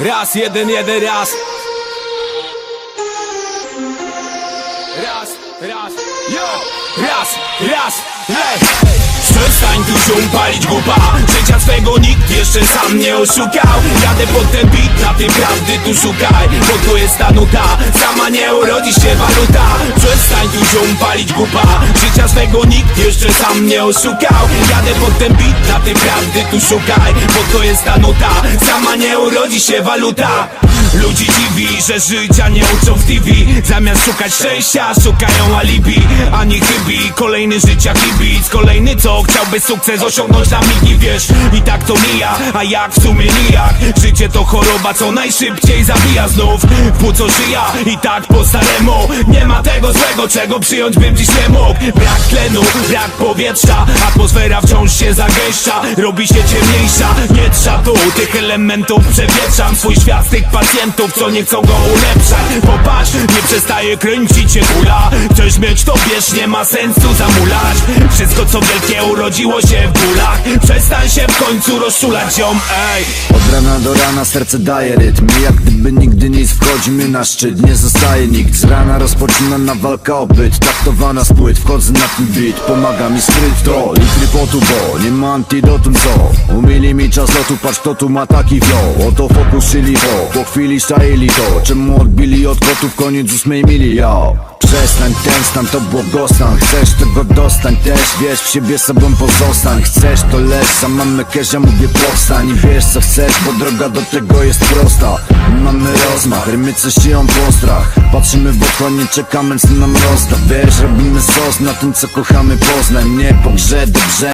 Raz, jeden, jeden, raz. Raz, raz, yo. Raz, raz, hej Przestań tu się palić głupa. Życia swego nikt jeszcze sam nie oszukał. Jadę pod ten beat, na tym prawdy tu szukaj. Bo to jest ta nuta, sama nie urodzi się waluta. Przestań tu się palić głupa Życia swego nikt jeszcze sam nie oszukał. Jadę pod ten beat, na tym prawdy tu szukaj Bo to jest ta nuta, sama nie urodzi się waluta. Ludzi dziwi, że życia nie uczą w TV Zamiast szukać szczęścia, szukają alibi. Ani chybi, kolejny życia kibic. Kolejny co chciałby sukces osiągnąć na migi Wiesz, i tak to mija, a jak w sumie nijak? Życie to choroba, co najszybciej zabija znów. Po co żyja i tak po staremu. Nie tego złego, czego przyjąć bym dziś nie mógł. Brak tlenu, brak powietrza Atmosfera wciąż się zagęszcza Robi się ciemniejsza, nie tu tych elementów Przewietrzam swój świat z tych pacjentów, co nie chcą go ulepszać. Popatrz, nie przestaje kręcić się kula. Chcesz mieć to wiesz, nie ma sensu zamulać. Wszystko co wielkie urodziło się w bólach Przestań się w końcu rozczulać ziom, ej. Od rana do rana serce daje rytm. Jak gdyby nigdy nic wchodzimy na szczyt Nie zostaje nikt. Z rana rozpoczynana walka o byt Taktowana z płyt, wchodzę na ten beat Pomaga mi skryć to. Litry potu, bo nie ma antidotum co Umili mi czas lotu, patrz kto tu ma taki wioł Oto fokus, czyli to. Po chwili szczaili to. Czemu odbili od kotów koniec ósmej mili, yo. Przestań ten stan, to błogostan. Chcesz tego dostań. Też, wiesz, w siebie sobą pozostań. Chcesz to lecz, sam mamy kezia, mówię powstań. I wiesz co chcesz, bo droga do tego jest prosta. Mamy rozmach, rymy coś sieją postrach Patrzymy w otchłanie, czekamy co nam rozda Wiesz, robimy sos na tym co kochamy Poznań Nie po grze, dobrze